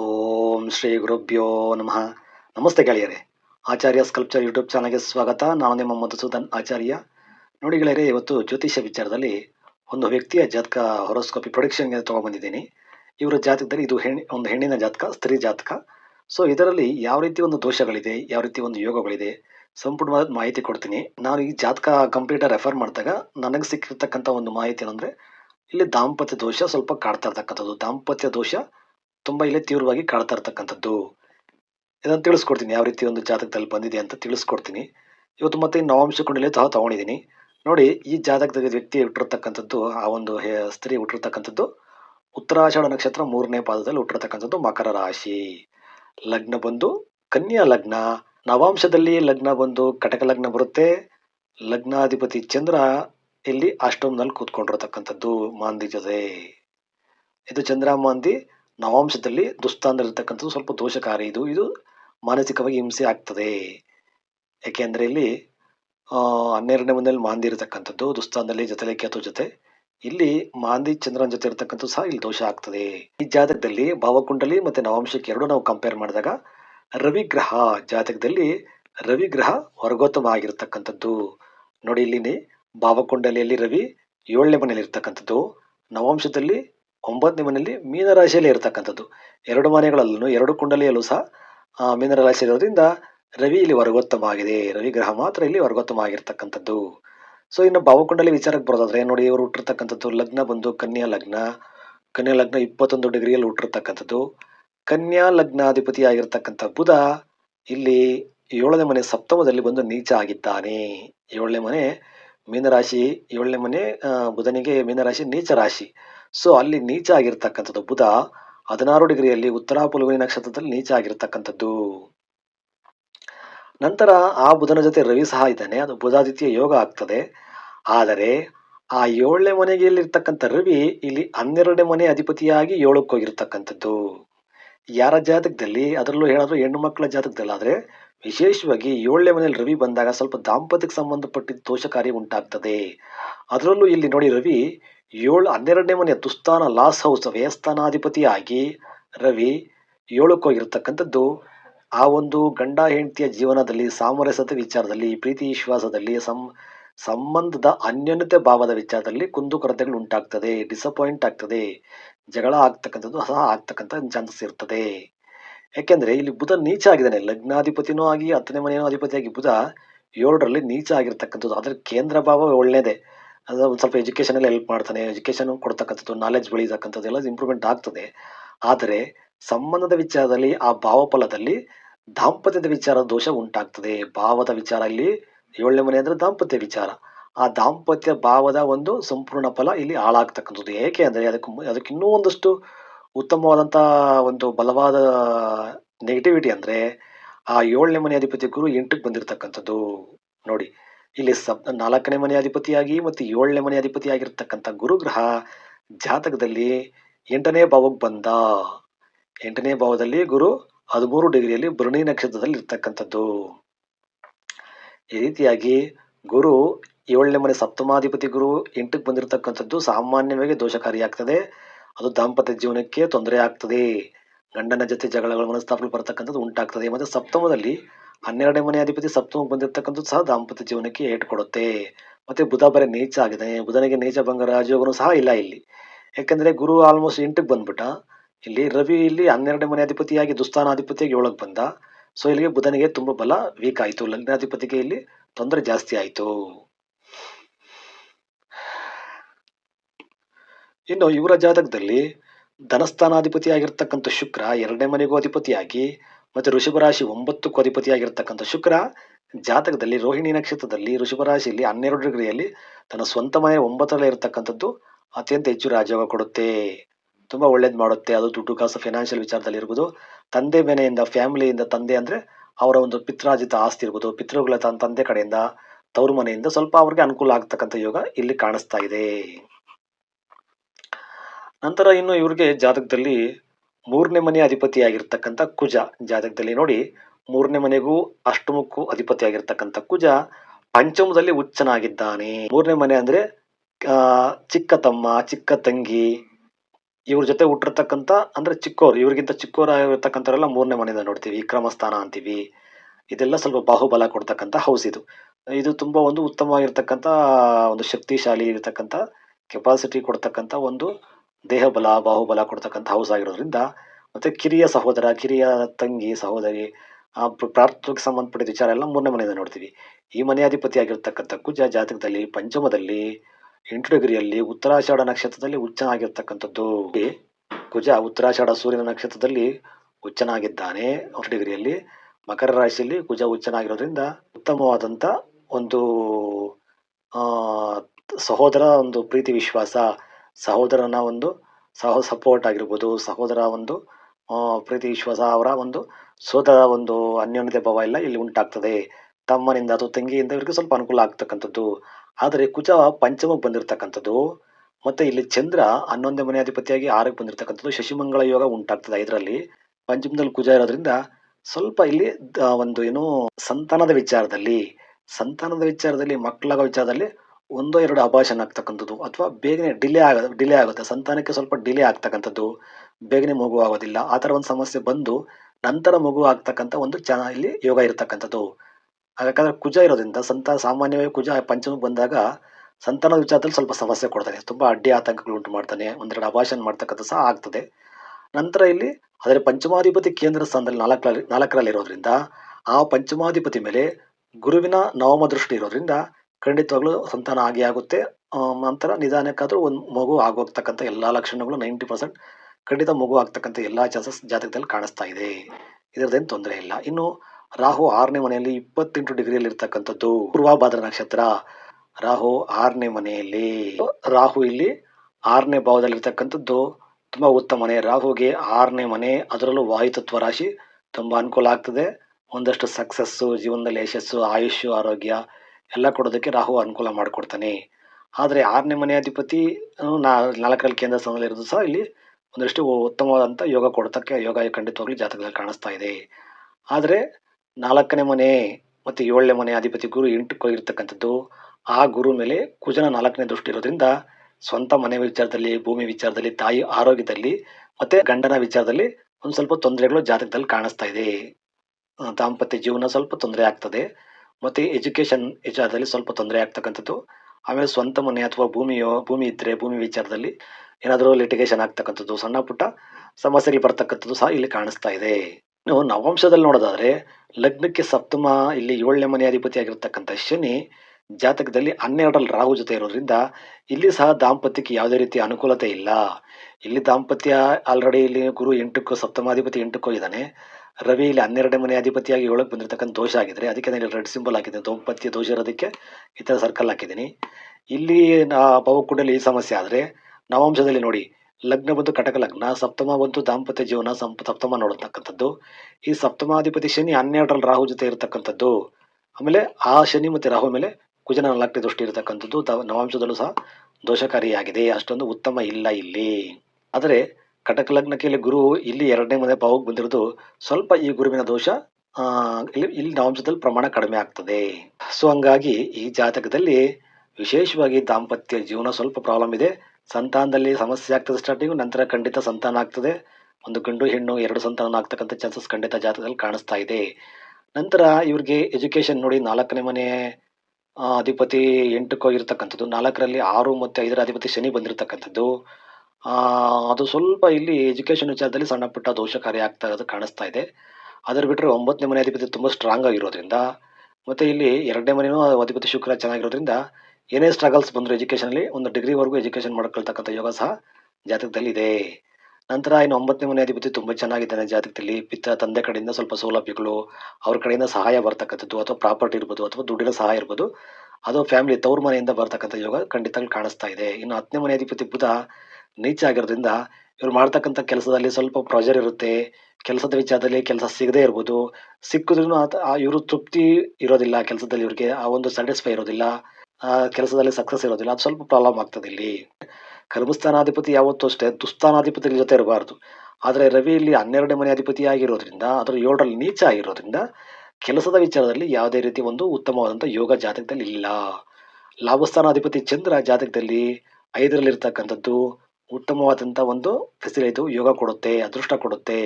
ಓಂ ಶ್ರೀ ಗುರುಭ್ಯೋ ನಮಃ. ನಮಸ್ತೆ ಗೆಳೆಯರೆ. ಆಚಾರ್ಯ ಸ್ಕಲ್ಪ್ಚರ್ ಯೂಟ್ಯೂಬ್ ಚಾನಲ್ಗೆ ಸ್ವಾಗತ. ನಾನು ನಿಮ್ಮ ಮಧುಸೂದನ್ ಆಚಾರ್ಯ. ನೋಡಿ ಗೆಳೆಯರೆ, ಇವತ್ತು ಜ್ಯೋತಿಷ್ಯ ವಿಚಾರದಲ್ಲಿ ಒಂದು ವ್ಯಕ್ತಿಯ ಜಾತಕ ಹೊರೋಸ್ಕೋಪಿ ಪ್ರೊಡಿಕ್ಷನ್ಗೆ ತೊಗೊಂಡ್ಬಂದಿದ್ದೀನಿ. ಇವರ ಜಾತಕದಲ್ಲಿ ಇದು ಹೆಣ್ಣು ಒಂದು ಹೆಣ್ಣಿನ ಜಾತಕ, ಸ್ತ್ರೀ ಜಾತಕ. ಸೊ ಇದರಲ್ಲಿ ಯಾವ ರೀತಿ ಒಂದು ದೋಷಗಳಿದೆ, ಯಾವ ರೀತಿ ಒಂದು ಯೋಗಗಳಿದೆ, ಸಂಪೂರ್ಣವಾದ ಮಾಹಿತಿ ಕೊಡ್ತೀನಿ. ನಾನು ಈ ಜಾತಕ ಕಂಪ್ಲೀಟ್ ರೆಫರ್ ಮಾಡಿದಾಗ ನನಗೆ ಸಿಕ್ಕಿರ್ತಕ್ಕಂಥ ಒಂದು ಮಾಹಿತಿ ಏನಂದರೆ, ಇಲ್ಲಿ ದಾಂಪತ್ಯ ದೋಷ ಸ್ವಲ್ಪ ಕಾಡ್ತಾ ಇರ್ತಕ್ಕಂಥದ್ದು. ದಾಂಪತ್ಯ ದೋಷ ತುಂಬ ಇಲ್ಲಿ ತೀವ್ರವಾಗಿ ಕಾಡ್ತಾ ಇರ್ತಕ್ಕಂಥದ್ದು. ಇದನ್ನು ತಿಳಿಸ್ಕೊಡ್ತೀನಿ, ಯಾವ ರೀತಿ ಒಂದು ಜಾತಕದಲ್ಲಿ ಬಂದಿದೆ ಅಂತ ತಿಳಿಸ್ಕೊಡ್ತೀನಿ. ಇವತ್ತು ಮತ್ತೆ ನವಾಂಶ ಕುಂಡಲಿ ಸಹ ತಗೊಂಡಿದ್ದೀನಿ. ನೋಡಿ, ಈ ಜಾತಕದ ವ್ಯಕ್ತಿ ಹುಟ್ಟಿರ್ತಕ್ಕಂಥದ್ದು, ಆ ಒಂದು ಸ್ತ್ರೀ ಹುಟ್ಟಿರ್ತಕ್ಕಂಥದ್ದು, ಉತ್ತರಾಷಾಢ ನಕ್ಷತ್ರ ಮೂರನೇ ಪಾದದಲ್ಲಿ ಹುಟ್ಟಿರ್ತಕ್ಕಂಥದ್ದು ಮಕರ ರಾಶಿ. ಲಗ್ನ ಬಂದು ಕನ್ಯಾ ಲಗ್ನ. ನವಾಂಶದಲ್ಲಿ ಲಗ್ನ ಬಂದು ಕಟಕ ಲಗ್ನ ಬರುತ್ತೆ. ಲಗ್ನಾಧಿಪತಿ ಚಂದ್ರ ಇಲ್ಲಿ ಅಷ್ಟೊಂದಲ್ಲಿ ಕೂತ್ಕೊಂಡಿರ್ತಕ್ಕಂಥದ್ದು ಮಾಂದಿ ಜೊತೆ. ಇದು ಚಂದ್ರ ಮಾಂದಿ ನವಾಂಶದಲ್ಲಿ ದುಸ್ಥಾನದಲ್ಲಿರ್ತಕ್ಕಂಥದ್ದು ಸ್ವಲ್ಪ ದೋಷಕಾರಿ. ಇದು ಇದು ಮಾನಸಿಕವಾಗಿ ಹಿಂಸೆ ಆಗ್ತದೆ. ಯಾಕೆಂದ್ರೆ ಇಲ್ಲಿ ಹನ್ನೆರಡನೇ ಮನೆಯಲ್ಲಿ ಮಾಂದಿ ಇರತಕ್ಕಂಥದ್ದು ದುಸ್ಥಾನದಲ್ಲಿ ಜೊತೆಲೆ ಕೇತು ಜೊತೆ. ಇಲ್ಲಿ ಮಾಂದಿ, ಚಂದ್ರನ ಜೊತೆ ಇರತಕ್ಕಂಥದ್ದು ಸಹ ಇಲ್ಲಿ ದೋಷ ಆಗ್ತದೆ. ಈ ಜಾತಕದಲ್ಲಿ ಭಾವಕುಂಡಲಿ ಮತ್ತೆ ನವಾಂಶಕ್ಕೆ ಎರಡು ನಾವು ಕಂಪೇರ್ ಮಾಡಿದಾಗ ರವಿ ಗ್ರಹ ಜಾತಕದಲ್ಲಿ ರವಿ ಗ್ರಹ ವರ್ಗೋತ್ತಮ ಆಗಿರ್ತಕ್ಕಂಥದ್ದು. ನೋಡಿ ಇಲ್ಲಿ ಭಾವಕುಂಡಲಿಯಲ್ಲಿ ರವಿ ಏಳನೇ ಮನೆಯಲ್ಲಿ ಇರ್ತಕ್ಕಂಥದ್ದು ನವಾಂಶದಲ್ಲಿ ಒಂಬತ್ತನೇ ಮನೆಯಲ್ಲಿ ಮೀನರಾಶಿಯಲ್ಲಿ ಇರತಕ್ಕಂಥದ್ದು. ಎರಡು ಮನೆಗಳಲ್ಲೂ, ಎರಡು ಕುಂಡಲಿಯಲ್ಲೂ ಸಹ ಮೀನರಾಶಿ ಇರೋದ್ರಿಂದ ರವಿ ಇಲ್ಲಿ ವರ್ಗೋತ್ತಮ ಆಗಿದೆ ರವಿ ಗ್ರಹ ಮಾತ್ರ ಇಲ್ಲಿ ವರ್ಗೋತ್ತಮ ಆಗಿರ್ತಕ್ಕಂಥದ್ದು ಸೊ ಇನ್ನು ಭಾವಕುಂಡಲಿ ವಿಚಾರಕ್ಕೆ ಬರೋದಾದ್ರೆ, ನೋಡಿ, ಇವರು ಹುಟ್ಟಿರ್ತಕ್ಕಂಥದ್ದು ಲಗ್ನ ಬಂದು ಕನ್ಯಾ ಲಗ್ನ. ಕನ್ಯಾ ಲಗ್ನ ಇಪ್ಪತ್ತೊಂದು ಡಿಗ್ರಿಯಲ್ಲಿ ಹುಟ್ಟಿರ್ತಕ್ಕಂಥದ್ದು. ಕನ್ಯಾ ಲಗ್ನಾಧಿಪತಿ ಆಗಿರ್ತಕ್ಕಂಥ ಬುಧ ಇಲ್ಲಿ ಏಳನೇ ಮನೆ ಸಪ್ತಮದಲ್ಲಿ ಬಂದು ನೀಚ ಆಗಿದ್ದಾನೆ. ಏಳನೇ ಮನೆ ಮೀನರಾಶಿ, ಏಳನೇ ಮನೆ ಬುಧನಿಗೆ ಮೀನರಾಶಿ ನೀಚ ರಾಶಿ. ಸೊ ಅಲ್ಲಿ ನೀಚ ಆಗಿರ್ತಕ್ಕಂಥದ್ದು ಬುಧ, ಹದಿನಾರು ಡಿಗ್ರಿಯಲ್ಲಿ ಉತ್ತರ ಪುಲುವಿನ ನಕ್ಷತ್ರದಲ್ಲಿ ನೀಚ ಆಗಿರ್ತಕ್ಕಂಥದ್ದು. ನಂತರ ಆ ಬುಧನ ಜೊತೆ ರವಿ ಸಹ ಇದ್ದಾನೆ, ಅದು ಬುಧಾದಿತ್ಯ ಯೋಗ ಆಗ್ತದೆ. ಆದರೆ ಆ ಏಳನೇ ಮನೆಗೆ ಇರ್ತಕ್ಕಂಥ ರವಿ ಇಲ್ಲಿ ಹನ್ನೆರಡನೇ ಮನೆ ಅಧಿಪತಿಯಾಗಿ ಏಳಕ್ಕೆ ಹೋಗಿರ್ತಕ್ಕಂಥದ್ದು. ಯಾರ ಜಾತಕದಲ್ಲಿ? ಅದರಲ್ಲೂ ಹೇಳಿದ್ರು ಹೆಣ್ಣು ಮಕ್ಕಳ ಜಾತಕದಲ್ಲಾದ್ರೆ ವಿಶೇಷವಾಗಿ ಏಳನೇ ಮನೆಯಲ್ಲಿ ರವಿ ಬಂದಾಗ ಸ್ವಲ್ಪ ದಾಂಪತ್ಯಕ್ಕೆ ಸಂಬಂಧಪಟ್ಟಿದ್ದ ದೋಷಕಾರಿ ಉಂಟಾಗ್ತದೆ. ಅದರಲ್ಲೂ ಇಲ್ಲಿ ನೋಡಿ ರವಿ ಏಳು ಹನ್ನೆರಡನೇ ಮನೆಯ ದುಸ್ಥಾನ ಲಾಸ್ ಹೌಸ್ ವ್ಯಯಸ್ಥಾನಾಧಿಪತಿಯಾಗಿ ರವಿ ಏಳಕ್ಕೋಗಿರ್ತಕ್ಕಂಥದ್ದು ಆ ಒಂದು ಗಂಡ ಹೆಂಡತಿಯ ಜೀವನದಲ್ಲಿ ಸಾಮರಸ್ಯತೆ ವಿಚಾರದಲ್ಲಿ, ಪ್ರೀತಿ ವಿಶ್ವಾಸದಲ್ಲಿ, ಸಂ, ಸಂಬಂಧದ ಅನ್ಯೋನ್ಯತೆ ಭಾವದ ವಿಚಾರದಲ್ಲಿ ಕುಂದುಕೊರತೆಗಳು ಉಂಟಾಗ್ತದೆ ಡಿಸಪಾಯಿಂಟ್ ಆಗ್ತದೆ, ಜಗಳ ಆಗ್ತಕ್ಕಂಥದ್ದು ಸಹ ಆಗ್ತಕ್ಕಂಥ ಚಾನ್ಸಸ್ ಇರ್ತದೆ. ಯಾಕೆಂದ್ರೆ ಇಲ್ಲಿ ಬುಧ ನೀಚ ಆಗಿದ್ದಾನೆ ಲಗ್ನಾಧಿಪತಿನೂ ಆಗಿ ಹತ್ತನೇ ಮನೆಯೋ ಅಧಿಪತಿಯಾಗಿ ಬುಧ ಏಳರಲ್ಲಿ ನೀಚ ಆಗಿರ್ತಕ್ಕಂಥದ್ದು ಅದರ ಕೇಂದ್ರ ಭಾವ ಒಳ್ಳೇದೇ ಅದು ಒಂದು ಸ್ವಲ್ಪ ಎಲ್ಲ ಹೆಲ್ಪ್ ಮಾಡ್ತಾನೆ ಎಜುಕೇಷನ್ ಕೊಡ್ತಕ್ಕಂಥದ್ದು ನಾಲೆಜ್ ಬೆಳೀತಕ್ಕಂಥದ್ದು ಎಲ್ಲ ಇಂಪ್ರೂವ್ಮೆಂಟ್ ಆಗ್ತದೆ. ಆದರೆ ಸಂಬಂಧದ ವಿಚಾರದಲ್ಲಿ, ಆ ಭಾವಫಲದಲ್ಲಿ ದಾಂಪತ್ಯದ ವಿಚಾರ ದೋಷ ಉಂಟಾಗ್ತದೆ. ಭಾವದ ವಿಚಾರ ಇಲ್ಲಿ ಏಳನೇ ಮನೆ ಅಂದ್ರೆ ದಾಂಪತ್ಯ ವಿಚಾರ. ಆ ದಾಂಪತ್ಯ ಭಾವದ ಒಂದು ಸಂಪೂರ್ಣ ಫಲ ಇಲ್ಲಿ ಹಾಳಾಗ್ತಕ್ಕಂಥದ್ದು. ಏಕೆ ಅಂದ್ರೆ ಅದಕ್ಕೆ ಇನ್ನೂ ಒಂದಷ್ಟು ಉತ್ತಮವಾದಂತ ಒಂದು ಬಲವಾದ ನೆಗೆಟಿವಿಟಿ ಅಂದ್ರೆ ಆ ಏಳನೇ ಮನೆ ಅಧಿಪತಿ ಗುರು ಎಂಟಕ್ಕೆ ಬಂದಿರತಕ್ಕಂಥದ್ದು. ನೋಡಿ ಇಲ್ಲಿ ಸಪ್ ನಾಲ್ಕನೇ ಮನೆ ಅಧಿಪತಿಯಾಗಿ ಮತ್ತು ಏಳನೇ ಮನೆ ಅಧಿಪತಿಯಾಗಿರ್ತಕ್ಕಂಥ ಗುರುಗ್ರಹ ಜಾತಕದಲ್ಲಿ ಎಂಟನೇ ಭಾವಕ್ಕೆ ಬಂದ. ಎಂಟನೇ ಭಾವದಲ್ಲಿ ಗುರು ಹದಿಮೂರು ಡಿಗ್ರಿಯಲ್ಲಿ ಭರಣಿ ನಕ್ಷತ್ರದಲ್ಲಿ ಇರ್ತಕ್ಕಂಥದ್ದು. ಈ ರೀತಿಯಾಗಿ ಗುರು ಏಳನೇ ಮನೆ ಸಪ್ತಮಾಧಿಪತಿ ಗುರು ಎಂಟಕ್ಕೆ ಬಂದಿರತಕ್ಕಂಥದ್ದು ಸಾಮಾನ್ಯವಾಗಿ ದೋಷಕಾರಿಯಾಗ್ತದೆ ಅದು ದಾಂಪತ್ಯ ಜೀವನಕ್ಕೆ ತೊಂದರೆ ಆಗ್ತದೆ. ಗಂಡನ ಜೊತೆ ಜಗಳಗಳ ಮನಸ್ತಾಪಗಳು ಬರತಕ್ಕಂಥದ್ದು ಉಂಟಾಗ್ತದೆ. ಮತ್ತು ಸಪ್ತಮದಲ್ಲಿ ಹನ್ನೆರಡನೇ ಮನೆ ಅಧಿಪತಿ ಸಪ್ತಮಕ್ಕೆ ಬಂದಿರತಕ್ಕಂಥದ್ದು ಸಹ ದಾಂಪತ್ಯ ಜೀವನಕ್ಕೆ ಏಟು ಕೊಡುತ್ತೆ ಮತ್ತೆ ಬುಧ ಬರೆ ನೀಚ ಆಗಿದೆ. ಬುಧನಿಗೆ ನೀಚ ಭಂಗ ರಾಜಯೋಗನೂ ಸಹ ಇಲ್ಲ ಇಲ್ಲಿ. ಯಾಕಂದ್ರೆ ಗುರು ಆಲ್ಮೋಸ್ಟ್ ಎಂಟಕ್ಕೆ ಬಂದ್ಬಿಟ್ಟ. ಇಲ್ಲಿ ರವಿ ಇಲ್ಲಿ ಹನ್ನೆರಡನೇ ಮನೆ ಅಧಿಪತಿಯಾಗಿ ದುಸ್ಥಾನಾಧಿಪತಿಯಾಗಿ ಏಳಕ್ಕೆ ಬಂದ. ಸೊ ಇಲ್ಲಿಗೆ ಬುಧನಿಗೆ ತುಂಬಾ ಬಲ ವೀಕ್ ಆಯಿತು. ಲಗ್ನಾಧಿಪತಿಗೆ ಇಲ್ಲಿ ತೊಂದರೆ ಜಾಸ್ತಿ ಆಯಿತು. ಇನ್ನು ಇವರ ಜಾತಕದಲ್ಲಿ ಧನಸ್ಥಾನಾಧಿಪತಿ ಆಗಿರ್ತಕ್ಕಂಥ ಶುಕ್ರ ಎರಡನೇ ಮನೆಗೂ ಅಧಿಪತಿಯಾಗಿ ಮತ್ತೆ ಋಷಭ ರಾಶಿ ಒಂಬತ್ತಕ್ಕೂ ಅಧಿಪತಿಯಾಗಿರ್ತಕ್ಕಂಥ ಶುಕ್ರ ಜಾತಕದಲ್ಲಿ ರೋಹಿಣಿ ನಕ್ಷತ್ರದಲ್ಲಿ ಋಷಭ ರಾಶಿಯಲ್ಲಿ ಹನ್ನೆರಡು ಡಿಗ್ರಿಯಲ್ಲಿ ತನ್ನ ಸ್ವಂತ ಮನೆ ಒಂಬತ್ತರಲ್ಲೇ ಇರತಕ್ಕಂಥದ್ದು ಅತ್ಯಂತ ಹೆಚ್ಚು ರಾಜಯೋಗ ಕೊಡುತ್ತೆ. ತುಂಬಾ ಒಳ್ಳೇದು ಮಾಡುತ್ತೆ. ಅದು ದುಡ್ಡು ಕಾಸು ಫೈನಾನ್ಷಿಯಲ್ ವಿಚಾರದಲ್ಲಿ ಇರ್ಬೋದು. ತಂದೆ ಮನೆಯಿಂದ, ಫ್ಯಾಮಿಲಿಯಿಂದ ತಂದೆ ಅಂದ್ರೆ ಅವರ ಒಂದು ಪಿತ್ರಾಜಿತ ಆಸ್ತಿ ಇರ್ಬೋದು. ಪಿತೃಗಳ ತನ್ನ ತಂದೆ ಕಡೆಯಿಂದ, ತವರು ಮನೆಯಿಂದ ಸ್ವಲ್ಪ ಅವ್ರಿಗೆ ಅನುಕೂಲ ಆಗ್ತಕ್ಕಂಥ ಯೋಗ ಇಲ್ಲಿ ಕಾಣಿಸ್ತಾ ಇದೆ. ನಂತರ ಇನ್ನು ಇವ್ರಿಗೆ ಜಾತಕದಲ್ಲಿ ಮೂರನೇ ಮನೆ ಅಧಿಪತಿಯಾಗಿರ್ತಕ್ಕಂಥ ಕುಜ. ಜಾತಕದಲ್ಲಿ ನೋಡಿ, ಮೂರನೇ ಮನೆಗೂ ಅಷ್ಟಮಕ್ಕೂ ಅಧಿಪತಿಯಾಗಿರ್ತಕ್ಕಂಥ ಕುಜ ಪಂಚಮದಲ್ಲಿ ಉಚ್ಚನಾಗಿದ್ದಾನೆ ಮೂರನೇ ಮನೆ ಅಂದ್ರೆ ಚಿಕ್ಕ ತಮ್ಮ ಚಿಕ್ಕ ತಂಗಿ ಇವ್ರ ಜೊತೆ ಹುಟ್ಟಿರ್ತಕ್ಕಂಥ, ಅಂದ್ರೆ ಚಿಕ್ಕವರು ಇವ್ರಿಗಿಂತ ಚಿಕ್ಕವರಾಗಿರ್ತಕ್ಕಂಥವರೆಲ್ಲ ಮೂರನೇ ಮನೆಯಿಂದ ನೋಡ್ತೀವಿ. ಕ್ರಮ ಸ್ಥಾನ ಅಂತೀವಿ. ಇದೆಲ್ಲ ಸ್ವಲ್ಪ ಬಾಹುಬಲ ಕೊಡ್ತಕ್ಕಂಥ ಹೌಸ್ ಇದು. ಇದು ತುಂಬಾ ಒಂದು ಉತ್ತಮವಾಗಿರ್ತಕ್ಕಂಥ, ಒಂದು ಶಕ್ತಿಶಾಲಿ ಇರತಕ್ಕಂಥ ಕೆಪಾಸಿಟಿ ಕೊಡ್ತಕ್ಕಂಥ ಒಂದು ದೇಹ ಬಲ ಬಾಹುಬಲ ಕೊಡ್ತಕ್ಕಂಥ ಹೌಸ್ ಆಗಿರೋದ್ರಿಂದ ಮತ್ತೆ ಕಿರಿಯ ಸಹೋದರ, ಕಿರಿಯ ತಂಗಿ, ಸಹೋದರಿ, ಆ ಪ್ರ- ಪ್ರಾರ್ಥನೆಗೆ ಸಂಬಂಧಪಟ್ಟ ವಿಚಾರ ಎಲ್ಲ ಮೂರನೇ ಮನೆಯಿಂದ ನೋಡ್ತೀವಿ. ಈ ಮನೆಯಾಧಿಪತಿ ಆಗಿರ್ತಕ್ಕಂಥ ಕುಜ ಜಾತಕದಲ್ಲಿ, ಪಂಚಮದಲ್ಲಿ ಎಂಟು ಡಿಗ್ರಿಯಲ್ಲಿ ಉತ್ತರಾಷಾಢ ನಕ್ಷತ್ರದಲ್ಲಿ ಉಚ್ಚನಾಗಿರ್ತಕ್ಕಂಥದ್ದು ಕುಜ ಉತ್ತರಾಷಾಢ ಸೂರ್ಯನ ನಕ್ಷತ್ರದಲ್ಲಿ ಉಚ್ಚನಾಗಿದ್ದಾನೆ ಎಂಟು ಡಿಗ್ರಿಯಲ್ಲಿ ಮಕರ ರಾಶಿಯಲ್ಲಿ ಕುಜ ಉಚ್ಚನಾಗಿರೋದ್ರಿಂದ ಉತ್ತಮವಾದಂಥ ಒಂದು ಸಹೋದರ, ಒಂದು ಪ್ರೀತಿ ವಿಶ್ವಾಸ. ಸಹೋದರನ ಒಂದು ಸಹ ಸಪೋರ್ಟ್ ಆಗಿರ್ಬೋದು, ಸಹೋದರ ಒಂದು ಪ್ರೀತಿ, ವಿಶ್ವಾಸ, ಅವರ ಒಂದು ಸೋದರ ಒಂದು ಅನ್ಯೋನ್ಯತೆ ಭಾವ ಎಲ್ಲ ಇಲ್ಲಿ ಉಂಟಾಗ್ತದೆ. ತಮ್ಮನಿಂದ ಅಥವಾ ತಂಗಿಯಿಂದ ಇವರಿಗೆ ಸ್ವಲ್ಪ ಅನುಕೂಲ ಆಗ್ತಕ್ಕಂಥದ್ದು. ಆದರೆ ಕುಜ ಪಂಚಮಕ್ಕೆ ಬಂದಿರತಕ್ಕಂಥದ್ದು. ಮತ್ತೆ ಇಲ್ಲಿ ಚಂದ್ರ ಹನ್ನೊಂದನೇ ಮನೆ ಅಧಿಪತಿಯಾಗಿ ಆರಕ್ಕೆ ಬಂದಿರತಕ್ಕಂಥದ್ದು. ಶಶಿಮಂಗಳ ಯೋಗ ಉಂಟಾಗ್ತದೆ ಇದರಲ್ಲಿ. ಪಂಚಮದಲ್ಲಿ ಕುಜ ಇರೋದ್ರಿಂದ ಸ್ವಲ್ಪ ಇಲ್ಲಿ ಒಂದು ಏನು ಸಂತಾನದ ವಿಚಾರದಲ್ಲಿ ಸಂತಾನದ ವಿಚಾರದಲ್ಲಿ ಮಕ್ಕಳ ವಿಚಾರದಲ್ಲಿ ಒಂದೋ ಎರಡು ಅಭಾಷಣ ಆಗ್ತಕ್ಕಂಥದ್ದು ಅಥವಾ ಬೇಗನೆ ಡಿಲೇ ಆಗ, ಡಿಲೇ ಆಗುತ್ತೆ. ಸಂತಾನಕ್ಕೆ ಸ್ವಲ್ಪ ಡಿಲೇ ಆಗ್ತಕ್ಕಂಥದ್ದು ಬೇಗನೆ ಮಗು ಆಗೋದಿಲ್ಲ ಆ ಥರ ಒಂದು ಸಮಸ್ಯೆ ಬಂದು ನಂತರ ಮಗು ಆಗ್ತಕ್ಕಂಥ ಒಂದು ಚ ಇಲ್ಲಿ ಯೋಗ ಇರತಕ್ಕಂಥದ್ದು. ಯಾಕಂದ್ರೆ ಕುಜ ಇರೋದ್ರಿಂದ ಸಂತಾನ, ಸಾಮಾನ್ಯವಾಗಿ ಕುಜ ಪಂಚಮಕ್ಕೆ ಬಂದಾಗ ಸಂತಾನದ ವಿಚಾರದಲ್ಲಿ ಸ್ವಲ್ಪ ಸಮಸ್ಯೆ ಕೊಡ್ತಾನೆ. ತುಂಬಾ ಅಡ್ಡಿ ಆತಂಕಗಳು ಉಂಟು ಮಾಡ್ತಾನೆ. ಒಂದೆರಡು ಅಭಾಷಣ ಮಾಡ್ತಕ್ಕಂಥ ಸಹ ಆಗ್ತದೆ. ನಂತರ ಇಲ್ಲಿ ಅದರ ಪಂಚಮಾಧಿಪತಿ ಕೇಂದ್ರ ಸ್ಥಾನದಲ್ಲಿ ನಾಲ್ಕರಲ್ಲಿ ನಾಲ್ಕರಲ್ಲಿ ಇರೋದ್ರಿಂದ ಆ ಪಂಚಮಾಧಿಪತಿ ಮೇಲೆ ಗುರುವಿನ ನವಮ ದೃಷ್ಟಿ ಇರೋದ್ರಿಂದ ಖಂಡಿತವಾಗ್ಲೂ ಸಂತಾನ ಆಗಿ ಆಗುತ್ತೆ. ನಂತರ ನಿಧಾನಕ್ಕಾದರೂ ಒಂದು ಮಗು ಆಗೋಗ್ತಕ್ಕಂಥ ಎಲ್ಲಾ ಲಕ್ಷಣಗಳು ನೈಂಟಿ ಪರ್ಸೆಂಟ್ ಖಂಡಿತ ಮಗು ಆಗ್ತಕ್ಕಂಥ ಎಲ್ಲಾ ಚಾನ್ಸಸ್ ಜಾತಕದಲ್ಲಿ ಕಾಣಿಸ್ತಾ ಇದೆ. ಇದರದೇನು ತೊಂದರೆ ಇಲ್ಲ. ಇನ್ನು ರಾಹು ಆರನೇ ಮನೆಯಲ್ಲಿ ಇಪ್ಪತ್ತೆಂಟು ಡಿಗ್ರಿಯಲ್ಲಿ ಇರ್ತಕ್ಕಂಥದ್ದು ಪೂರ್ವಭಾದ್ರ ನಕ್ಷತ್ರ. ರಾಹು ಆರನೇ ಮನೆಯಲ್ಲಿ. ರಾಹು ಇಲ್ಲಿ ಆರನೇ ಭಾವದಲ್ಲಿ ತುಂಬ ತುಂಬಾ ಉತ್ತಮ ಮನೆ ರಾಹುಗೆ ಆರನೇ ಮನೆ ಅದರಲ್ಲೂ ವಾಯುತತ್ವ ರಾಶಿ ತುಂಬಾ ಅನುಕೂಲ ಆಗ್ತದೆ. ಒಂದಷ್ಟು ಸಕ್ಸಸ್ಸು ಜೀವನದಲ್ಲಿ ಯಶಸ್ಸು, ಆಯುಷ್ಯು, ಆರೋಗ್ಯ ಎಲ್ಲ ಕೊಡೋದಕ್ಕೆ ರಾಹು ಅನುಕೂಲ ಮಾಡಿಕೊಡ್ತಾನೆ. ಆದರೆ ಆರನೇ ಮನೆ ಅಧಿಪತಿ ನಾ ನಾಲ್ಕರಲ್ಲಿ ಕೇಂದ್ರ ಸ್ಥಾನದಲ್ಲಿ ಇರೋದು ಸಹ ಇಲ್ಲಿ ಒಂದಷ್ಟು ಉತ್ತಮವಾದಂಥ ಯೋಗ ಕೊಡ್ತಕ್ಕೆ, ಯೋಗ ಖಂಡಿತವಾಗ್ಲೂ ಜಾತಕದಲ್ಲಿ ಕಾಣಿಸ್ತಾ ಇದೆ. ಆದರೆ ನಾಲ್ಕನೇ ಮನೆ ಮತ್ತು ಏಳನೇ ಮನೆ ಅಧಿಪತಿ ಗುರು ಎಂಟಕ್ಕೆ ಹೋಗಿರ್ತಕ್ಕಂಥದ್ದು ಆ ಗುರು ಮೇಲೆ ಕುಜನ ನಾಲ್ಕನೇ ದೃಷ್ಟಿ ಇರೋದ್ರಿಂದ ಸ್ವಂತ ಮನೆ ವಿಚಾರದಲ್ಲಿ, ಭೂಮಿ ವಿಚಾರದಲ್ಲಿ, ತಾಯಿ ಆರೋಗ್ಯದಲ್ಲಿ ಮತ್ತೆ ಗಂಡನ ವಿಚಾರದಲ್ಲಿ ಒಂದು ಸ್ವಲ್ಪ ತೊಂದರೆಗಳು ಜಾತಕದಲ್ಲಿ ಕಾಣಿಸ್ತಾ ಇದೆ. ದಾಂಪತ್ಯ ಜೀವನ ಸ್ವಲ್ಪ ತೊಂದರೆ ಆಗ್ತದೆ. ಮತ್ತೆ ಎಜುಕೇಶನ್ ವಿಚಾರದಲ್ಲಿ ಸ್ವಲ್ಪ ತೊಂದರೆ ಆಗ್ತಕ್ಕಂಥದ್ದು. ಆಮೇಲೆ ಸ್ವಂತ ಮನೆ ಅಥವಾ ಭೂಮಿಯೋ, ಭೂಮಿ ಇದ್ರೆ, ಭೂಮಿ ವಿಚಾರದಲ್ಲಿ ಏನಾದರೂ ಲಿಟಿಗೇಷನ್ ಆಗ್ತಕ್ಕಂಥದ್ದು, ಸಣ್ಣ ಪುಟ್ಟ ಸಮಸ್ಯೆಗಳು ಬರ್ತಕ್ಕಂಥದ್ದು ಸಹ ಇಲ್ಲಿ ಕಾಣಿಸ್ತಾ ಇದೆ. ಇನ್ನು ನವಾಂಶದಲ್ಲಿ ನೋಡೋದಾದ್ರೆ, ಲಗ್ನಕ್ಕೆ ಸಪ್ತಮ, ಇಲ್ಲಿ ಏಳನೇ ಮನೆ ಅಧಿಪತಿ ಆಗಿರ್ತಕ್ಕಂಥ ಶನಿ ಜಾತಕದಲ್ಲಿ ಹನ್ನೆರಡರಲ್ಲಿ ರಾಹು ಜೊತೆ ಇರೋದ್ರಿಂದ ಇಲ್ಲಿ ಸಹ ದಾಂಪತ್ಯಕ್ಕೆ ಯಾವುದೇ ರೀತಿಯ ಅನುಕೂಲತೆ ಇಲ್ಲ. ಇಲ್ಲಿ ದಾಂಪತ್ಯ ಆಲ್ರೆಡಿ ಇಲ್ಲಿ ಗುರು ಎಂಟಕ್ಕೂ, ಸಪ್ತಮಾಧಿಪತಿ ಎಂಟಕ್ಕೂ ಇದ್ದಾನೆ. ರವಿ ಇಲ್ಲಿ ಹನ್ನೆರಡನೇ ಮನೆ ಅಧಿಪತಿಯಾಗಿ ಏಳಕ್ಕೆ ಬಂದಿರತಕ್ಕಂಥ ದೋಷ ಆಗಿದ್ರೆ ಅದಕ್ಕೆ ನಾನು ರೆಡ್ ಸಿಂಬಲ್ ಹಾಕಿದ್ದೀನಿ ದೌಪತ್ಯ ದೋಷ ಇರೋದಕ್ಕೆ ಈ ಥರ ಸರ್ಕಲ್ ಹಾಕಿದ್ದೀನಿ. ಇಲ್ಲಿ ನಾ ಪವಕುಂಡಲಿ ಈ ಸಮಸ್ಯೆ ಆದರೆ ನವಾಂಶದಲ್ಲಿ ನೋಡಿ, ಲಗ್ನ ಬಂತು ಕಟಕ ಲಗ್ನ, ಸಪ್ತಮ ಬಂತು ದಾಂಪತ್ಯ ಜೀವನ, ಸಂಪ, ಸಪ್ತಮ ನೋಡತಕ್ಕಂಥದ್ದು. ಈ ಸಪ್ತಮಾಧಿಪತಿ ಶನಿ ಹನ್ನೆರಡರಲ್ಲಿ ರಾಹು ಜೊತೆ ಇರತಕ್ಕಂಥದ್ದು. ಆಮೇಲೆ ಆ ಶನಿ ಮತ್ತು ರಾಹು ಮೇಲೆ ಕುಜನ ನಾಲ್ಕನೇ ದೃಷ್ಟಿ ಇರತಕ್ಕಂಥದ್ದು. ನವಾಂಶದಲ್ಲೂ ಸಹ ದೋಷಕಾರಿಯಾಗಿದೆ. ಅಷ್ಟೊಂದು ಉತ್ತಮ ಇಲ್ಲ ಇಲ್ಲಿ. ಆದರೆ ಕಟಕ ಲಗ್ನಕ್ಕೆ ಇಲ್ಲಿ ಗುರು ಇಲ್ಲಿ ಎರಡನೇ ಮನೆ ಭಾವಕ್ಕೆ ಬಂದಿರೋದು ಸ್ವಲ್ಪ ಈ ಗುರುವಿನ ದೋಷ ಇಲ್ಲಿ ಇಲ್ಲಿ ನವಾಂಶದಲ್ಲಿ ಪ್ರಮಾಣ ಕಡಿಮೆ ಆಗ್ತದೆ. ಸೊ ಹಂಗಾಗಿ ಈ ಜಾತಕದಲ್ಲಿ ವಿಶೇಷವಾಗಿ ದಾಂಪತ್ಯ ಜೀವನ ಸ್ವಲ್ಪ ಪ್ರಾಬ್ಲಮ್ ಇದೆ. ಸಂತಾನದಲ್ಲಿ ಸಮಸ್ಯೆ ಆಗ್ತದೆ ಸ್ಟಾರ್ಟಿಂಗ್ ನಂತರ ಖಂಡಿತ ಸಂತಾನ ಆಗ್ತದೆ. ಒಂದು ಗಂಡು, ಹೆಣ್ಣು, ಎರಡು ಸಂತಾನ ಆಗ್ತಕ್ಕಂಥ ಚಾನ್ಸಸ್ ಖಂಡಿತ ಜಾತಕದಲ್ಲಿ ಕಾಣಿಸ್ತಾ ಇದೆ. ನಂತರ ಇವ್ರಿಗೆ ಎಜುಕೇಶನ್ ನೋಡಿ ನಾಲ್ಕನೇ ಮನೆ ಅಧಿಪತಿ ಎಂಟಕ್ಕೋ ಇರತಕ್ಕಂಥದ್ದು. ನಾಲ್ಕರಲ್ಲಿ ಆರು ಮತ್ತು ಐದರ ಅಧಿಪತಿ ಶನಿ ಬಂದಿರತಕ್ಕಂಥದ್ದು. ಆ, ಅದು ಸ್ವಲ್ಪ ಇಲ್ಲಿ ಎಜುಕೇಶನ್ ವಿಚಾರದಲ್ಲಿ ಸಣ್ಣ ಪುಟ್ಟ ದೋಷಕಾರಿ ಆಗ್ತಾ ಇರೋದು ಕಾಣಿಸ್ತಾ ಇದೆ. ಅದರ ಬಿಟ್ಟರೆ ಒಂಬತ್ತನೇ ಮನೆ ಅಧಿಪತಿ ತುಂಬ ಸ್ಟ್ರಾಂಗ್ ಆಗಿರೋದ್ರಿಂದ ಮತ್ತೆ ಇಲ್ಲಿ ಎರಡನೇ ಮನೆಯೂ ಅಧಿಪತಿ ಶುಕ್ರ ಚೆನ್ನಾಗಿರೋದ್ರಿಂದ ಏನೇ ಸ್ಟ್ರಗಲ್ಸ್ ಬಂದ್ರು ಎಜುಕೇಷನಲ್ಲಿ ಒಂದು ಡಿಗ್ರಿವರೆಗೂ ಎಜುಕೇಶನ್ ಮಾಡ್ಕೊಳ್ತಕ್ಕಂಥ ಯೋಗ ಸಹ ಜಾತಕದಲ್ಲಿ ಇದೆ. ನಂತರ ಇನ್ನು ಒಂಬತ್ತನೇ ಮನೆ ಅಧಿಪತಿ ತುಂಬಾ ಚೆನ್ನಾಗಿದ್ದಾನೆ ಜಾತಕದಲ್ಲಿ. ಪಿತ್ತ ತಂದೆ ಕಡೆಯಿಂದ ಸ್ವಲ್ಪ ಸೌಲಭ್ಯಗಳು ಅವ್ರ ಕಡೆಯಿಂದ ಸಹಾಯ ಬರ್ತಕ್ಕಂಥದ್ದು ಅಥವಾ ಪ್ರಾಪರ್ಟಿ ಇರ್ಬೋದು ಅಥವಾ ದುಡ್ಡಿನ ಸಹಾಯ ಇರ್ಬೋದು ಅದು ಫ್ಯಾಮಿಲಿ ತವ್ರ ಮನೆಯಿಂದ ಬರ್ತಕ್ಕಂಥ ಯೋಗ ಖಂಡಿತ ಕಾಣಿಸ್ತಾ ಇದೆ. ಇನ್ನು ಹತ್ತನೇ ಮನೆ ಅಧಿಪತಿ ಬುಧ ನೀಚ ಆಗಿರೋದ್ರಿಂದ ಇವ್ರು ಮಾಡ್ತಕ್ಕಂಥ ಕೆಲಸದಲ್ಲಿ ಸ್ವಲ್ಪ ಪ್ರೆಷರ್ ಇರುತ್ತೆ. ಕೆಲಸದ ವಿಚಾರದಲ್ಲಿ ಕೆಲಸ ಸಿಗದೇ ಇರ್ಬೋದು. ಆ, ಇವರು ತೃಪ್ತಿ ಇರೋದಿಲ್ಲ ಕೆಲಸದಲ್ಲಿ ಇವ್ರಿಗೆ. ಆ ಒಂದು ಸ್ಯಾಟಿಸ್ಫೈ ಇರೋದಿಲ್ಲ. ಕೆಲಸದಲ್ಲಿ ಸಕ್ಸಸ್ ಇರೋದಿಲ್ಲ. ಅದು ಸ್ವಲ್ಪ ಪ್ರಾಬ್ಲಮ್ ಆಗ್ತದೆ ಇಲ್ಲಿ. ಕರ್ಮಸ್ಥಾನಾಧಿಪತಿ ಯಾವತ್ತೂ ಅಷ್ಟೇ ದುಸ್ಥಾನಾಧಿಪತಿ ಜೊತೆ ಇರಬಾರ್ದು. ಆದರೆ ರವಿ ಇಲ್ಲಿ ಹನ್ನೆರಡನೇ ಮನೆ ಅಧಿಪತಿ ಆಗಿರೋದ್ರಿಂದ ಅದರ ಏಳರಲ್ಲಿ ನೀಚ ಆಗಿರೋದ್ರಿಂದ ಕೆಲಸದ ವಿಚಾರದಲ್ಲಿ ಯಾವುದೇ ರೀತಿ ಒಂದು ಉತ್ತಮವಾದಂಥ ಯೋಗ ಜಾತಕದಲ್ಲಿ ಇಲ್ಲ. ಲಾಭಸ್ಥಾನಾಧಿಪತಿ ಚಂದ್ರ ಜಾತಕದಲ್ಲಿ ಐದರಲ್ಲಿ ಇರ್ತಕ್ಕಂಥದ್ದು ಉತ್ತಮವಾದಂಥ ಒಂದು ಫೆಸಿಲಿಟಿ ಯೋಗ ಕೊಡುತ್ತೆ, ಅದೃಷ್ಟ ಕೊಡುತ್ತೆ.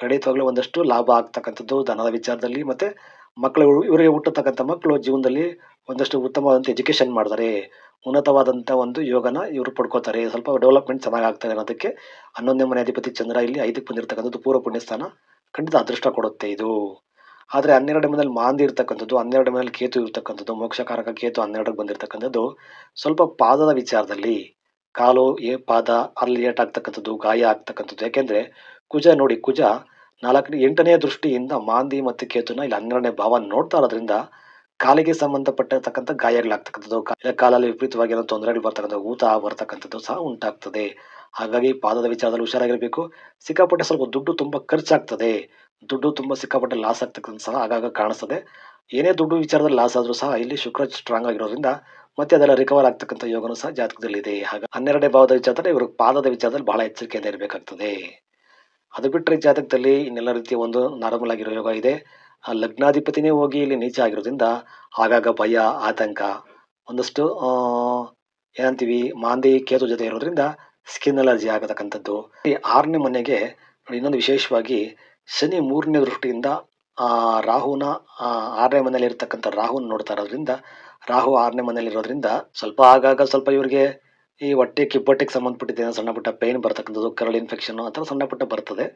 ಖಂಡಿತವಾಗ್ಲೂ ಒಂದಷ್ಟು ಲಾಭ ಆಗ್ತಕ್ಕಂಥದ್ದು ಧನದ ವಿಚಾರದಲ್ಲಿ ಮತ್ತು ಮಕ್ಕಳು ಇವರಿಗೆ ಹುಟ್ಟತಕ್ಕಂಥ ಮಕ್ಕಳು ಜೀವನದಲ್ಲಿ ಒಂದಷ್ಟು ಉತ್ತಮವಾದಂಥ ಎಜುಕೇಷನ್ ಮಾಡ್ತಾರೆ. ಉನ್ನತವಾದಂಥ ಒಂದು ಯೋಗನ ಇವರು ಪಡ್ಕೋತಾರೆ. ಸ್ವಲ್ಪ ಡೆವಲಪ್ಮೆಂಟ್ ಚೆನ್ನಾಗಿ ಆಗ್ತಾರೆ ಅನ್ನೋದಕ್ಕೆ ಹನ್ನೊಂದನೇ ಮನೆ ಅಧಿಪತಿ ಚಂದ್ರ ಇಲ್ಲಿ ಐದಕ್ಕೆ ಬಂದಿರತಕ್ಕಂಥದ್ದು ಪೂರ್ವ ಪುಣ್ಯಸ್ಥಾನ ಖಂಡಿತ ಅದೃಷ್ಟ ಕೊಡುತ್ತೆ ಇದು. ಆದರೆ ಹನ್ನೆರಡು ಮನೆಯಲ್ಲಿ ಮಾಂದಿ ಇರ್ತಕ್ಕಂಥದ್ದು ಹನ್ನೆರಡು ಮನೆಯಲ್ಲಿ ಕೇತು ಇರ್ತಕ್ಕಂಥದ್ದು, ಮೋಕ್ಷಕಾರಕ ಕೇತು ಹನ್ನೆರಡಕ್ಕೆ ಬಂದಿರತಕ್ಕಂಥದ್ದು ಸ್ವಲ್ಪ ಪಾದದ ವಿಚಾರದಲ್ಲಿ ಕಾಲು ಏ ಪಾದ ಅಲ್ಲಿ ಏಟಾಗ್ತಕ್ಕಂಥದ್ದು ಗಾಯ ಆಗ್ತಕ್ಕಂಥದ್ದು. ಯಾಕೆಂದ್ರೆ ಕುಜ ನೋಡಿ, ಕುಜ ನಾಲ್ಕನೇ ಎಂಟನೇ ದೃಷ್ಟಿಯಿಂದ ಮಾಂದಿ ಮತ್ತು ಕೇತುನ ಇಲ್ಲಿ ಹನ್ನೆರಡನೇ ಭಾವ ನೋಡ್ತಾ ಇರೋದ್ರಿಂದ ಕಾಲಿಗೆ ಸಂಬಂಧಪಟ್ಟಿರ್ತಕ್ಕಂಥ ಗಾಯಗಳಾಗ್ತಕ್ಕಂಥದ್ದು. ಕಾಲಲ್ಲಿ ವಿಪರೀತವಾಗಿ ಏನೋ ತೊಂದರೆಗಳು ಬರ್ತಕ್ಕಂಥ ಊತ ಬರ್ತಕ್ಕಂಥದ್ದು ಸಹ ಉಂಟಾಗ್ತದೆ. ಹಾಗಾಗಿ ಪಾದದ ವಿಚಾರದಲ್ಲಿ ಹುಷಾರಾಗಿರಬೇಕು. ಸಿಕ್ಕಾಪಟ್ಟೆ ಸ್ವಲ್ಪ ದುಡ್ಡು ತುಂಬ ಖರ್ಚಾಗ್ತದೆ. ದುಡ್ಡು ತುಂಬ ಸಿಕ್ಕಾಪಟ್ಟೆ ಲಾಸ್ ಆಗ್ತಕ್ಕಂಥ ಸಹ ಆಗಾಗ ಕಾಣಿಸ್ತದೆ. ಏನೇ ದುಡ್ಡು ವಿಚಾರದಲ್ಲಿ ಲಾಸ್ ಆದರೂ ಸಹ ಇಲ್ಲಿ ಶುಕ್ರ ಸ್ಟ್ರಾಂಗ್ ಆಗಿರೋದ್ರಿಂದ ಮತ್ತೆ ಅದೆಲ್ಲ ರಿಕವರ್ ಆಗ್ತಕ್ಕಂಥ ಯೋಗನೂ ಸಹ ಜಾತಕದಲ್ಲಿದೆ. ಹಾಗೆ ಹನ್ನೆರಡನೇ ಭಾವದ ವಿಚಾರದಲ್ಲಿ ಇವರು ಪಾದದ ವಿಚಾರದಲ್ಲಿ ಬಹಳ ಎಚ್ಚರಿಕೆಯಿಂದ ಇರಬೇಕಾಗ್ತದೆ. ಅದು ಬಿಟ್ಟರೆ ಜಾತಕದಲ್ಲಿ ಇನ್ನೆಲ್ಲ ರೀತಿಯ ಒಂದು ನಾರ್ಮಲ್ ಆಗಿರೋ ಯೋಗ ಇದೆ. ಆ ಲಗ್ನಾಧಿಪತಿನೇ ಹೋಗಿ ಇಲ್ಲಿ ನೀಚ ಆಗಿರೋದ್ರಿಂದ ಆಗಾಗ ಭಯ, ಆತಂಕ, ಒಂದಷ್ಟು ಏನಂತೀವಿ, ಮಾಂದಿ, ಕೇತು ಜೊತೆ ಇರೋದ್ರಿಂದ ಸ್ಕಿನ್ ಅಲರ್ಜಿ ಆಗತಕ್ಕಂಥದ್ದು. ಈ ಆರನೇ ಮನೆಗೆ ಇನ್ನೊಂದು ವಿಶೇಷವಾಗಿ ಶನಿ ಮೂರನೇ ದೃಷ್ಟಿಯಿಂದ, ಆ, ರಾಹುನ ಆರನೇ ಮನೆಯಲ್ಲಿ ಇರ್ತಕ್ಕಂಥ ರಾಹುನ ನೋಡ್ತಾ ಇರೋದ್ರಿಂದ ರಾಹು ಆರನೇ ಮನೆಯಲ್ಲಿ ಇರೋದ್ರಿಂದ ಸ್ವಲ್ಪ ಆಗಾಗ ಸ್ವಲ್ಪ ಇವರಿಗೆ ಈ ಹೊಟ್ಟೆ ಕಿಬ್ಬೊಟ್ಟೆಗೆ ಸಂಬಂಧಪಟ್ಟಿದ್ದ ಸಣ್ಣ ಪುಟ್ಟ ಪೇಯ್ನ್ ಬರ್ತಕ್ಕಂಥದ್ದು, ಕರಳು ಇನ್ಫೆಕ್ಷನ್ ಆ ಥರ ಸಣ್ಣ ಪುಟ್ಟ ಬರ್ತದೆ.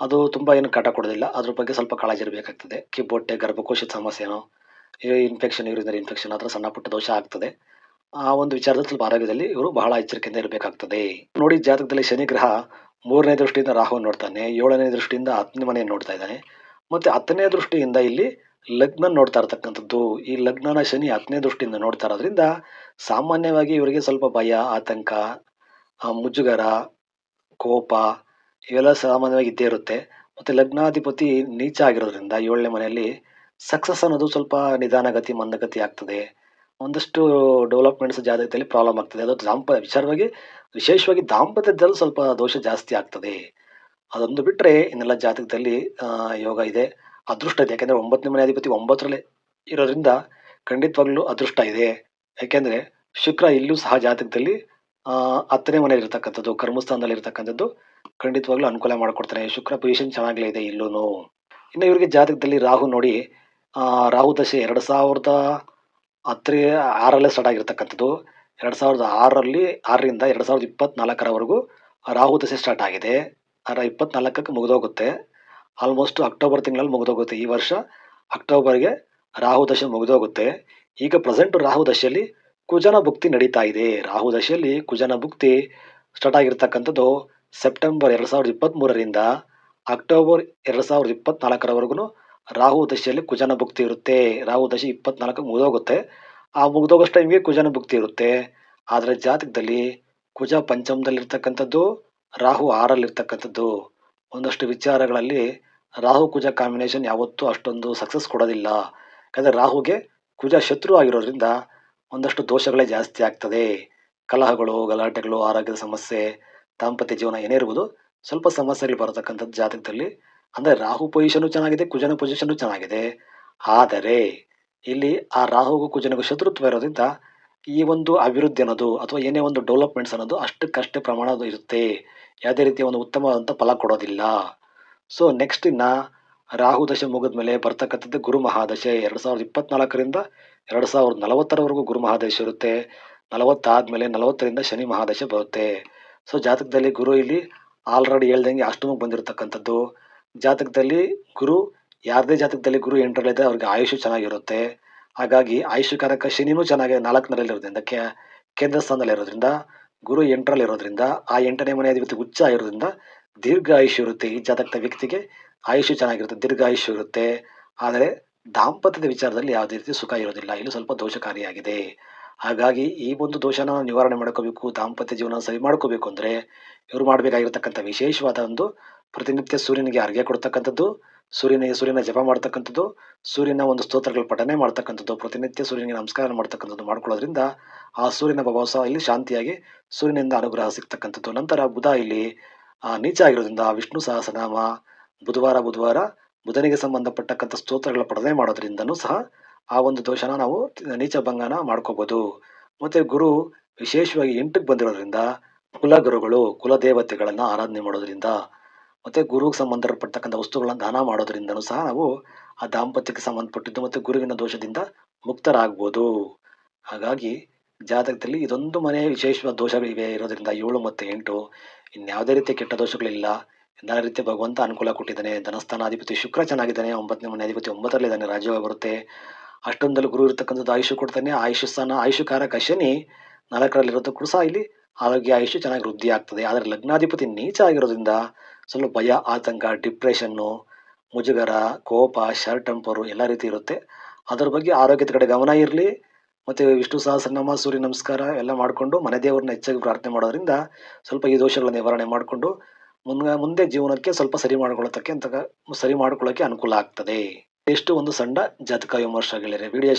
ಅದು ತುಂಬ ಏನು ಕಾಟ ಕೊಡೋದಿಲ್ಲ. ಅದ್ರ ಬಗ್ಗೆ ಸ್ವಲ್ಪ ಕಾಳಜಿ ಇರಬೇಕಾಗ್ತದೆ. ಕಿಬ್ಬೊಟ್ಟೆ, ಗರ್ಭಕೋಶದ ಸಮಸ್ಯೆನೋ ಇನ್ಫೆಕ್ಷನ್ ಇವರಿಂದ ಇನ್ಫೆಕ್ಷನ್ ಆ ಥರ ಸಣ್ಣ ಪುಟ್ಟ ದೋಷ ಆಗ್ತದೆ. ಆ ಒಂದು ವಿಚಾರದಲ್ಲಿ ಸ್ವಲ್ಪ ಆರೋಗ್ಯದಲ್ಲಿ ಇವರು ಬಹಳ ಎಚ್ಚರಿಕೆಯಿಂದ ಇರಬೇಕಾಗ್ತದೆ. ನೋಡಿ, ಜಾತಕದಲ್ಲಿ ಶನಿ ಗ್ರಹ ಮೂರನೇ ದೃಷ್ಟಿಯಿಂದ ರಾಹುವನ್ನು ನೋಡ್ತಾನೆ, ಏಳನೇ ದೃಷ್ಟಿಯಿಂದ ಹತ್ತನೇ ಮನೆಯನ್ನು ನೋಡ್ತಾ ಇದ್ದಾನೆ. ಮತ್ತೆ ಹತ್ತನೇ ದೃಷ್ಟಿಯಿಂದ ಇಲ್ಲಿ ಲಗ್ನ ನೋಡ್ತಾ ಇರ್ತಕ್ಕಂಥದ್ದು, ಈ ಲಗ್ನನ ಶನಿ ಹತ್ತನೇ ದೃಷ್ಟಿಯಿಂದ ನೋಡ್ತಾ ಇರೋದ್ರಿಂದ ಸಾಮಾನ್ಯವಾಗಿ ಇವರಿಗೆ ಸ್ವಲ್ಪ ಭಯ, ಆತಂಕ ಮುಜುಗರ, ಕೋಪ ಇವೆಲ್ಲ ಸಾಮಾನ್ಯವಾಗಿ ಇದ್ದೇ ಇರುತ್ತೆ. ಮತ್ತೆ ಲಗ್ನಾಧಿಪತಿ ನೀಚ ಆಗಿರೋದ್ರಿಂದ ಏಳನೇ ಮನೆಯಲ್ಲಿ ಸಕ್ಸಸ್ ಅನ್ನೋದು ಸ್ವಲ್ಪ ನಿಧಾನಗತಿ ಮಂದಗತಿ ಆಗ್ತದೆ. ಒಂದಷ್ಟು ಡೆವಲಪ್ಮೆಂಟ್ಸ್ ಜಾತಕದಲ್ಲಿ ಪ್ರಾಬ್ಲಮ್ ಆಗ್ತದೆ. ಅದು ದಾಂಪ, ವಿಚಾರವಾಗಿ, ವಿಶೇಷವಾಗಿ ದಾಂಪತ್ಯದಲ್ಲಿ ಸ್ವಲ್ಪ ದೋಷ ಜಾಸ್ತಿ ಆಗ್ತದೆ. ಅದೊಂದು ಬಿಟ್ಟರೆ ಇನ್ನೆಲ್ಲ ಜಾತಕದಲ್ಲಿ ಯೋಗ ಇದೆ. ಅದೃಷ್ಟ ಇದೆ. ಯಾಕೆಂದ್ರೆ ಒಂಬತ್ತನೇ ಮನೆ ಅಧಿಪತಿ ಒಂಬತ್ತರಲ್ಲೇ ಇರೋದ್ರಿಂದ ಖಂಡಿತವಾಗ್ಲೂ ಅದೃಷ್ಟ ಇದೆ. ಯಾಕೆಂದ್ರೆ ಶುಕ್ರ ಇಲ್ಲೂ ಸಹ ಜಾತಕದಲ್ಲಿ ಹತ್ತನೇ ಮನೆಯಲ್ಲಿ ಇರತಕ್ಕಂಥದ್ದು ಕರ್ಮಸ್ಥಾನದಲ್ಲಿ ಇರತಕ್ಕಂಥದ್ದು ಖಂಡಿತವಾಗ್ಲೂ ಅನುಕೂಲ ಮಾಡಿಕೊಡ್ತಾರೆ. ಶುಕ್ರ ಪೊಸಿಷನ್ ಚೆನ್ನಾಗಲೇ ಇದೆ ಇಲ್ಲೂ ಇನ್ನು ಇವರಿಗೆ ಜಾತಕದಲ್ಲಿ ರಾಹು ನೋಡಿ ರಾಹು ದಶೆ ಎರಡು ಸಾವಿರದ ಹತ್ತರ, ಆರಲ್ಲೇ ಸ್ಟಾರ್ಟ್ ಆಗಿರ್ತಕ್ಕಂಥದ್ದು. ಎರಡು ಸಾವಿರದ ಆರರಲ್ಲಿ, ಆರರಿಂದ ಎರಡು ಸಾವಿರದ ಇಪ್ಪತ್ನಾಲ್ಕರವರೆಗೂ ರಾಹು ದಶೆ ಸ್ಟಾರ್ಟ್ ಆಗಿದೆ. ಆರ, ಇಪ್ಪತ್ನಾಲ್ಕಕ್ಕೆ ಮುಗಿದೋಗುತ್ತೆ. ಆಲ್ಮೋಸ್ಟ್ ಅಕ್ಟೋಬರ್ ತಿಂಗಳಲ್ಲಿ ಮುಗಿದೋಗುತ್ತೆ. ಈ ವರ್ಷ ಅಕ್ಟೋಬರ್ಗೆ ರಾಹು ದಶೆ ಮುಗಿದೋಗುತ್ತೆ. ಈಗ ಪ್ರೆಸೆಂಟ್ ರಾಹು ದಶೆಯಲ್ಲಿ ಕುಜನ ಭುಕ್ತಿ ನಡೀತಾ ಇದೆ. ರಾಹು ದಶೆಯಲ್ಲಿ ಕುಜನ ಭುಕ್ತಿ ಸ್ಟಾರ್ಟ್ ಆಗಿರ್ತಕ್ಕಂಥದ್ದು ಸೆಪ್ಟೆಂಬರ್ ಎರಡು ಸಾವಿರದ ಇಪ್ಪತ್ತ್ಮೂರರಿಂದ ಅಕ್ಟೋಬರ್ ಎರಡು ಸಾವಿರದ ಇಪ್ಪತ್ನಾಲ್ಕರವರೆಗೂ ರಾಹು ದಶೆಯಲ್ಲಿ ಕುಜನ ಭುಕ್ತಿ ಇರುತ್ತೆ. ರಾಹು ದಶೆ ಇಪ್ಪತ್ನಾಲ್ಕು ಮುಗಿದೋಗುತ್ತೆ. ಆ ಮುಗಿದೋಗೋಷ್ಟು ಟೈಮ್ಗೆ ಕುಜನ ಭುಕ್ತಿ ಇರುತ್ತೆ. ಆದರೆ ಜಾತಕದಲ್ಲಿ ಕುಜ ಪಂಚಮದಲ್ಲಿರ್ತಕ್ಕಂಥದ್ದು ರಾಹು ಆರಲ್ಲಿರ್ತಕ್ಕಂಥದ್ದು ಒಂದಷ್ಟು ವಿಚಾರಗಳಲ್ಲಿ ರಾಹು ಕುಜ ಕಾಂಬಿನೇಷನ್ ಯಾವತ್ತೂ ಅಷ್ಟೊಂದು ಸಕ್ಸಸ್ ಕೊಡೋದಿಲ್ಲ. ಯಾಕಂದರೆ ರಾಹುಗೆ ಕುಜ ಶತ್ರು ಆಗಿರೋದ್ರಿಂದ ಒಂದಷ್ಟು ದೋಷಗಳೇ ಜಾಸ್ತಿ ಆಗ್ತದೆ. ಕಲಹಗಳು, ಗಲಾಟೆಗಳು, ಆರೋಗ್ಯದ ಸಮಸ್ಯೆ, ದಾಂಪತ್ಯ ಜೀವನ ಏನೇ ಇರ್ಬೋದು ಸ್ವಲ್ಪ ಸಮಸ್ಯೆಗಳು ಬರತಕ್ಕಂಥದ್ದು ಜಾತಕದಲ್ಲಿ. ಅಂದರೆ ರಾಹು ಪೊಸಿಷನು ಚೆನ್ನಾಗಿದೆ, ಕುಜನ ಪೊಸಿಷನು ಚೆನ್ನಾಗಿದೆ. ಆದರೆ ಇಲ್ಲಿ ಆ ರಾಹುಗೂ ಕುಜನಿಗೂ ಶತ್ರುತ್ವ ಇರೋದ್ರಿಂದ ಈ ಒಂದು ಅಭಿವೃದ್ಧಿ ಅನ್ನೋದು ಅಥವಾ ಏನೇ ಒಂದು ಡೆವಲಪ್ಮೆಂಟ್ಸ್ ಅನ್ನೋದು ಅಷ್ಟಕ್ಕಷ್ಟೇ ಪ್ರಮಾಣದ ಇರುತ್ತೆ. ಯಾವುದೇ ರೀತಿಯ ಒಂದು ಉತ್ತಮವಾದಂಥ ಫಲ ಕೊಡೋದಿಲ್ಲ. ಸೊ ನೆಕ್ಸ್ಟ್ ಇನ್ನು ರಾಹು ದಶೆ ಮುಗಿದ್ಮೇಲೆ ಬರ್ತಕ್ಕಂಥದ್ದು ಗುರು ಮಹಾದಶೆ. ಎರಡು ಸಾವಿರದ ಇಪ್ಪತ್ನಾಲ್ಕರಿಂದ ಎರಡು ಸಾವಿರದ ನಲವತ್ತರವರೆಗೂ ಗುರು ಮಹಾದಶೆ ಇರುತ್ತೆ. ನಲವತ್ತಾದ್ಮೇಲೆ ನಲವತ್ತರಿಂದ ಶನಿ ಮಹಾದಶೆ ಬರುತ್ತೆ. ಸೊ ಜಾತಕದಲ್ಲಿ ಗುರು ಇಲ್ಲಿ ಆಲ್ರೆಡಿ ಹೇಳ್ದಂಗೆ ಅಷ್ಟಮಕ್ಕೆ ಬಂದಿರತಕ್ಕಂಥದ್ದು. ಜಾತಕದಲ್ಲಿ ಗುರು, ಯಾರದೇ ಜಾತಕದಲ್ಲಿ ಗುರು ಎಂಟರಲ್ಲಿದ್ದರೆ ಅವ್ರಿಗೆ ಆಯುಷು ಚೆನ್ನಾಗಿರುತ್ತೆ. ಹಾಗಾಗಿ ಆಯುಷ್ಯಕಾರಕ ಶನಿನೂ ಚೆನ್ನಾಗಿ ನಾಲ್ಕನಲ್ಲಿರೋದ್ರಿಂದ ಕೇಂದ್ರ ಸ್ಥಾನದಲ್ಲಿರೋದ್ರಿಂದ ಗುರು ಎಂಟರಲ್ಲಿರೋದ್ರಿಂದ ಆ ಎಂಟನೇ ಮನೆ ಅಧಿಪತಿ ಉಚ್ಚ ಇರೋದ್ರಿಂದ ದೀರ್ಘ ಆಯುಷ್ಯ ಇರುತ್ತೆ ಈ ಜಾತಕದ ವ್ಯಕ್ತಿಗೆ. ಆಯುಷ್ಯ ಚೆನ್ನಾಗಿರುತ್ತೆ, ದೀರ್ಘ ಆಯುಷ್ಯ ಇರುತ್ತೆ. ಆದರೆ ದಾಂಪತ್ಯದ ವಿಚಾರದಲ್ಲಿ ಯಾವುದೇ ರೀತಿ ಸುಖ ಇರೋದಿಲ್ಲ. ಇಲ್ಲಿ ಸ್ವಲ್ಪ ದೋಷಕಾರಿಯಾಗಿದೆ. ಹಾಗಾಗಿ ಈ ಒಂದು ದೋಷನ ನಿವಾರಣೆ ಮಾಡ್ಕೋಬೇಕು, ದಾಂಪತ್ಯ ಜೀವನ ಸರಿ ಮಾಡ್ಕೋಬೇಕು ಅಂದರೆ ಇವರು ಮಾಡಬೇಕಾಗಿರ್ತಕ್ಕಂಥ ವಿಶೇಷವಾದ ಒಂದು ಪ್ರತಿನಿತ್ಯ ಸೂರ್ಯನಿಗೆ ಅರ್ಘ್ಯ ಕೊಡ್ತಕ್ಕಂಥದ್ದು ಸೂರ್ಯನಿಗೆ ಸೂರ್ಯನ ಜಪ ಮಾಡ್ತಕ್ಕಂಥದ್ದು ಸೂರ್ಯನ ಒಂದು ಸ್ತೋತ್ರಗಳ ಪಠನೆ ಮಾಡ್ತಕ್ಕಂಥದ್ದು ಪ್ರತಿನಿತ್ಯ ಸೂರ್ಯನಿಗೆ ನಮಸ್ಕಾರ ಮಾಡ್ತಕ್ಕಂಥದ್ದು ಮಾಡ್ಕೊಳ್ಳೋದ್ರಿಂದ ಆ ಸೂರ್ಯನ ಪ್ರಭಾವ ಇಲ್ಲಿ ಶಾಂತಿಯಾಗಿ ಸೂರ್ಯನಿಂದ ಅನುಗ್ರಹ ಸಿಗ್ತಕ್ಕಂಥದ್ದು. ನಂತರ ಬುಧ ಇಲ್ಲಿ ಆ, ನೀಚ ಆಗಿರೋದ್ರಿಂದ ವಿಷ್ಣು ಸಹಸ್ರನಾಮ ಬುಧವಾರ ಬುಧವಾರ ಬುಧನಿಗೆ ಸಂಬಂಧಪಟ್ಟಕ್ಕಂಥ ಸ್ತೋತ್ರಗಳ ಪಠನೆ ಮಾಡೋದ್ರಿಂದನೂ ಸಹ ಆ ಒಂದು ದೋಷನ ನಾವು ನೀಚ ಭಂಗನ ಮಾಡ್ಕೋಬೋದು. ಮತ್ತು ಗುರು ವಿಶೇಷವಾಗಿ ಎಂಟಕ್ಕೆ ಬಂದಿರೋದ್ರಿಂದ ಕುಲಗುರುಗಳು ಕುಲದೇವತೆಗಳನ್ನು ಆರಾಧನೆ ಮಾಡೋದ್ರಿಂದ ಮತ್ತು ಗುರುಗೆ ಸಂಬಂಧಪಟ್ಟಕ್ಕಂಥ ವಸ್ತುಗಳನ್ನು ದಾನ ಮಾಡೋದ್ರಿಂದನೂ ಸಹ ನಾವು ಆ ದಾಂಪತ್ಯಕ್ಕೆ ಸಂಬಂಧಪಟ್ಟಿದ್ದು ಮತ್ತು ಗುರುವಿನ ದೋಷದಿಂದ ಮುಕ್ತರಾಗ್ಬೋದು. ಹಾಗಾಗಿ ಜಾತಕದಲ್ಲಿ ಇದೊಂದು ಮನೆಯ ವಿಶೇಷವಾದ ದೋಷಗಳಿವೆ ಇರೋದ್ರಿಂದ ಏಳು ಮತ್ತು ಎಂಟು ಇನ್ಯಾವುದೇ ರೀತಿಯ ಕೆಟ್ಟ ದೋಷಗಳಿಲ್ಲ. ಎಲ್ಲ ರೀತಿಯ ಭಗವಂತ ಅನುಕೂಲ ಕೊಟ್ಟಿದ್ದಾನೆ. ಧನಸ್ಥಾನಾಧಿಪತಿ ಶುಕ್ರ ಚೆನ್ನಾಗಿದ್ದಾನೆ. ಒಂಬತ್ತನೇ ಮನೆ ಅಧಿಪತಿ ಒಂಬತ್ತರಲ್ಲಿದ್ದಾನೆ ರಾಜ್ಯವಾಗಿ ಬರುತ್ತೆ. ಅಷ್ಟೊಂದಲ್ಲಿ ಗುರು ಇರತಕ್ಕಂಥದ್ದು ಆಯುಷ್ಯ ಕೊಡ್ತಾನೆ. ಆಯುಷ್ಯ ಸ್ಥಾನ ಆಯುಷಕಾರಕ ಶನಿ ನಾಲ್ಕರಲ್ಲಿರೋದಕ್ಕೂ ಸಹ ಇಲ್ಲಿ ಆರೋಗ್ಯ, ಆಯುಷ್ಯ ಚೆನ್ನಾಗಿ ವೃದ್ಧಿ ಆಗ್ತದೆ ಆದರೆ ಲಗ್ನಾಧಿಪತಿ ನೀಚ ಆಗಿರೋದ್ರಿಂದ ಸ್ವಲ್ಪ ಭಯ, ಆತಂಕ ಡಿಪ್ರೆಷನ್ನು ಮುಜುಗರ, ಕೋಪ ಶರ್ಟ್ ಟೆಂಪರು ಎಲ್ಲ ರೀತಿ ಇರುತ್ತೆ. ಅದರ ಬಗ್ಗೆ ಆರೋಗ್ಯದ ಕಡೆ ಗಮನ ಇರಲಿ. ಮತ್ತು ವಿಷ್ಣು ಸಹಸ್ರನಾಮ, ಸೂರ್ಯ ನಮಸ್ಕಾರ ಎಲ್ಲ ಮಾಡಿಕೊಂಡು ಮನೆ ದೇವರನ್ನ ಹೆಚ್ಚಾಗಿ ಪ್ರಾರ್ಥನೆ ಮಾಡೋದ್ರಿಂದ ಸ್ವಲ್ಪ ಈ ದೋಷಗಳ ನಿವಾರಣೆ ಮಾಡಿಕೊಂಡು ಮುಂದೆ ಮುಂದೆ ಜೀವನಕ್ಕೆ ಸ್ವಲ್ಪ ಸರಿ ಮಾಡ್ಕೊಳ್ಳೋತಕ್ಕೆ ಅಂತ ಸರಿ ಮಾಡ್ಕೊಳ್ಳೋಕ್ಕೆ ಅನುಕೂಲ ಆಗ್ತದೆ. ಎಷ್ಟು ಒಂದು ಸಣ್ಣ ಜಾತಕ ವಿಮರ್ಶೆ ಗೆಳೆಯರೆ ವಿಡಿಯೋ